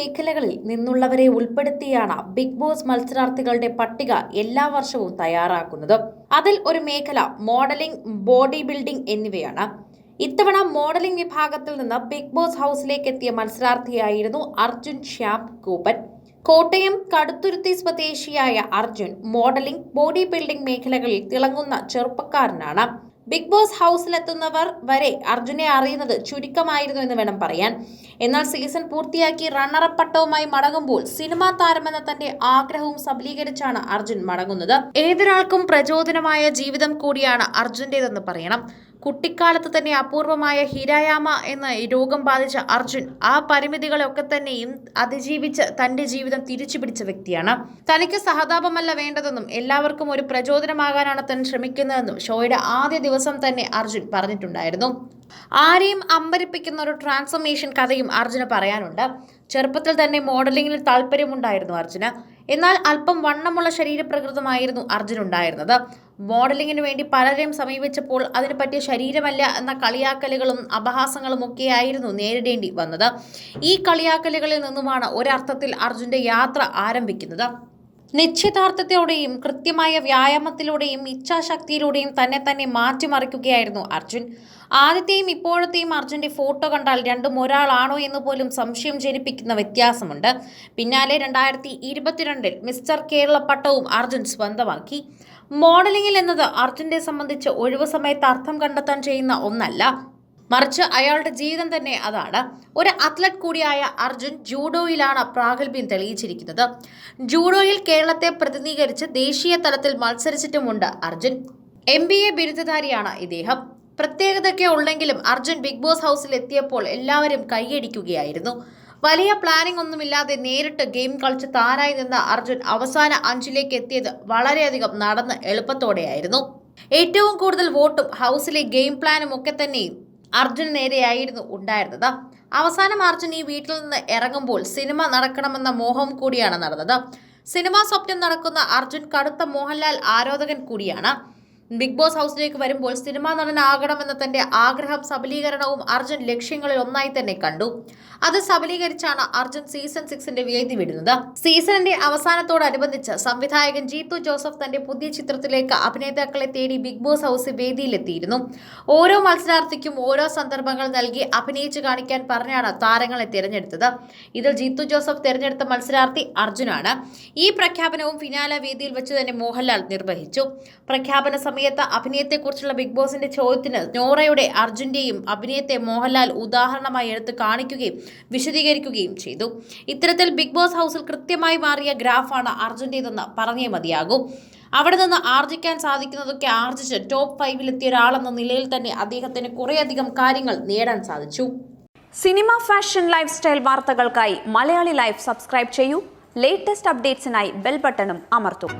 മേഖലകളിൽ നിന്നുള്ളവരെ ഉൾപ്പെടുത്തിയാണ് big boss മത്സരാർത്ഥികളുടെ പട്ടിക എല്ലാ വർഷവും തയ്യാറാക്കുന്നത്. അതിൽ ഒരു മേഖല മോഡലിംഗ് ബോഡി ബിൽഡിംഗ് എന്നിവയാണ്. ഇത്തവണ മോഡലിംഗ് വിഭാഗത്തിൽ നിന്ന് ബിഗ് ബോസ് ഹൗസിലേക്ക് എത്തിയ മത്സരാർത്ഥിയായിരുന്നു അർജുൻ ശ്യാം കൂപ്പൻ. കോട്ടയം കടുത്തുരുത്തി സ്വദേശിയായ അർജുൻ മോഡലിംഗ് ബോഡി ബിൽഡിംഗ് മേഖലകളിൽ തിളങ്ങുന്ന ചെറുപ്പക്കാരനാണ്. ബിഗ് ബോസ് ഹൗസിലെത്തുന്നവർ വരെ അർജുനെ അറിയുന്നത് ചുരുക്കമായിരുന്നു എന്ന് വേണം പറയാൻ. എന്നാൽ സീസൺ പൂർത്തിയാക്കി റണ്ണറപ്പ് പട്ടവുമായി മടങ്ങുമ്പോൾ സിനിമാ താരമെന്ന തന്റെ ആഗ്രഹവും സബലീകരിച്ചാണ് അർജുൻ മടങ്ങുന്നത്. ഏതൊരാൾക്കും പ്രചോദനമായ ജീവിതം കൂടിയാണ് അർജുന്റെതെന്ന് പറയണം. കുട്ടിക്കാലത്ത് തന്നെ അപൂർവമായ ഹിരായാമ എന്ന രോഗം ബാധിച്ച അർജുൻ ആ പരിമിതികളൊക്കെ തന്നെയും അതിജീവിച്ച് തന്റെ ജീവിതം തിരിച്ചു പിടിച്ച വ്യക്തിയാണ്. തനിക്ക് സഹതാപമല്ല വേണ്ടതെന്നും എല്ലാവർക്കും ഒരു പ്രചോദനമാകാനാണ് താൻ ശ്രമിക്കുന്നതെന്നും ഷോയുടെ ആദ്യ ദിവസം തന്നെ അർജുൻ പറഞ്ഞിട്ടുണ്ടായിരുന്നു. ആരെയും അമ്പരിപ്പിക്കുന്ന ഒരു ട്രാൻസ്ഫർമേഷൻ കഥയും അർജുന് പറയാനുണ്ട്. ചെറുപ്പത്തിൽ തന്നെ മോഡലിംഗിൽ താല്പര്യമുണ്ടായിരുന്നു അർജുന്. എന്നാൽ അല്പം വണ്ണമുള്ള ശരീരപ്രകൃതമായിരുന്നു അർജുനുണ്ടായിരുന്നത്. മോഡലിംഗിന് വേണ്ടി പലരെയും സമീപിച്ചപ്പോൾ അതിന് പറ്റിയ ശരീരമല്ല എന്ന കളിയാക്കലുകളും അപഹാസങ്ങളും ഒക്കെയായിരുന്നു നേരിടേണ്ടി വന്നത്. ഈ കളിയാക്കലുകളിൽ നിന്നുമാണ് ഒരർത്ഥത്തിൽ അർജുന്റെ യാത്ര ആരംഭിക്കുന്നത്. നിശ്ചിതാർത്ഥത്തോടെയും കൃത്യമായ വ്യായാമത്തിലൂടെയും ഇച്ഛാശക്തിയിലൂടെയും തന്നെ തന്നെ മാറ്റിമറിക്കുകയായിരുന്നു അർജുൻ. ആദ്യത്തെയും ഇപ്പോഴത്തെയും അർജുന്റെ ഫോട്ടോ കണ്ടാൽ രണ്ടും ഒരാളാണോ എന്ന് പോലും സംശയം ജനിപ്പിക്കുന്ന വ്യത്യാസമുണ്ട്. പിന്നാലെ രണ്ടായിരത്തി ഇരുപത്തിരണ്ടിൽ മിസ്റ്റർ കേരള പട്ടവും അർജുൻ സ്വന്തമാക്കി. മോഡലിംഗിൽ എന്നത് അർജുനെ സംബന്ധിച്ച് ഒഴിവു സമയത്ത് അർത്ഥം കണ്ടെത്താൻ ചെയ്യുന്ന ഒന്നല്ല. മറിച്ച് അയാളുടെ ജീവിതം തന്നെ അതാണ്. ഒരു അത്ലറ്റ് കൂടിയായ അർജുൻ ജൂഡോയിലാണ് പ്രാഗൽഭ്യം തെളിയിച്ചിരിക്കുന്നത്. ജൂഡോയിൽ കേരളത്തെ പ്രതിനിധീകരിച്ച് ദേശീയ തലത്തിൽ മത്സരിച്ചിട്ടുമുണ്ട് അർജുൻ. എം ബി എ ബിരുദധാരിയാണ് ഇദ്ദേഹം. പ്രത്യേകതയൊക്കെ ഉള്ളെങ്കിലും അർജുൻ ബിഗ് ബോസ് ഹൗസിൽ എത്തിയപ്പോൾ എല്ലാവരും കൈയടിക്കുകയായിരുന്നു. വലിയ പ്ലാനിംഗ് ഒന്നുമില്ലാതെ നേരിട്ട് ഗെയിം കളിച്ച് താനായി നിന്ന അർജുൻ അവസാന അഞ്ചിലേക്ക് എത്തിയത് വളരെയധികം നടന്ന് എളുപ്പത്തോടെയായിരുന്നു. ഏറ്റവും കൂടുതൽ വോട്ടും ഹൗസിലെ ഗെയിം പ്ലാനും ഒക്കെ തന്നെയും അർജുന് നേരെയായിരുന്നു ഉണ്ടായിരുന്നത്. അവസാനം അർജുൻ ഈ വീട്ടിൽ നിന്ന് ഇറങ്ങുമ്പോൾ സിനിമ നടക്കണമെന്ന മോഹം കൂടിയാണ് നടന്നത്. സിനിമാ സ്വപ്നം നടക്കുന്ന അർജുൻ കടുത്ത മോഹൻലാൽ ആരാധകൻ കൂടിയാണ്. ബിഗ് ബോസ് ഹൗസിലേക്ക് വരുമ്പോൾ സിനിമാ നടനാകണമെന്ന തന്റെ ആഗ്രഹം സബലീകരണവും അർജുൻ ലക്ഷ്യങ്ങളിൽ ഒന്നായി തന്നെ കണ്ടു. അത് സബലീകരിച്ചാണ് അർജുൻ സീസൺ സിക്സിന്റെ വേദി വിടുന്നത്. സീസണിന്റെ അവസാനത്തോടനുബന്ധിച്ച് സംവിധായകൻ ജീത്തു ജോസഫ് തന്റെ പുതിയ ചിത്രത്തിലേക്ക് അഭിനേതാക്കളെ തേടി ബിഗ് ബോസ് ഹൗസ് വേദിയിലെത്തിയിരുന്നു. ഓരോ മത്സരാർത്ഥിക്കും ഓരോ സന്ദർഭങ്ങൾ നൽകി അഭിനയിച്ച് കാണിക്കാൻ പറഞ്ഞാണ് താരങ്ങളെ തിരഞ്ഞെടുത്തത്. ഇതിൽ ജീത്തു ജോസഫ് തിരഞ്ഞെടുത്ത മത്സരാർത്ഥി അർജുനാണ്. ഈ പ്രഖ്യാപനവും ഫിനാല വേദിയിൽ വെച്ച് തന്നെ മോഹൻലാൽ നിർവഹിച്ചു. പ്രഖ്യാപന സമയത്ത് അഭിനയത്തെക്കുറിച്ചുള്ള ബിഗ് ബോസിന്റെ ചോദ്യത്തിന് നോറയുടെ അർജുന്റെയും അഭിനയത്തെ മോഹൻലാൽ ഉദാഹരണമായി എടുത്ത് കാണിക്കുകയും വിശദീകരിക്കുകയും ചെയ്തു. ഇത്തരത്തിൽ ബിഗ് ബോസ് ഹൗസിൽ കൃത്യമായി മാറിയ ഗ്രാഫാണ് അർജുന്റേതെന്ന് പറഞ്ഞേ മതിയാകും. അവിടെ നിന്ന് ആർജിക്കാൻ സാധിക്കുന്നതൊക്കെ ആർജിച്ച് ടോപ്പ് ഫൈവിലെത്തിയ ഒരാളെന്ന നിലയിൽ തന്നെ അദ്ദേഹത്തിന് കുറേയധികം കാര്യങ്ങൾ നേടാൻ സാധിച്ചു. സിനിമ ഫാഷൻ ലൈഫ് സ്റ്റൈൽ വാർത്തകൾക്കായി മലയാളി ലൈഫ് സബ്സ്ക്രൈബ് ചെയ്യൂ. ലേറ്റസ്റ്റ് അപ്ഡേറ്റ്സിനായി ബെൽ ബട്ടണും അമർത്തൂ.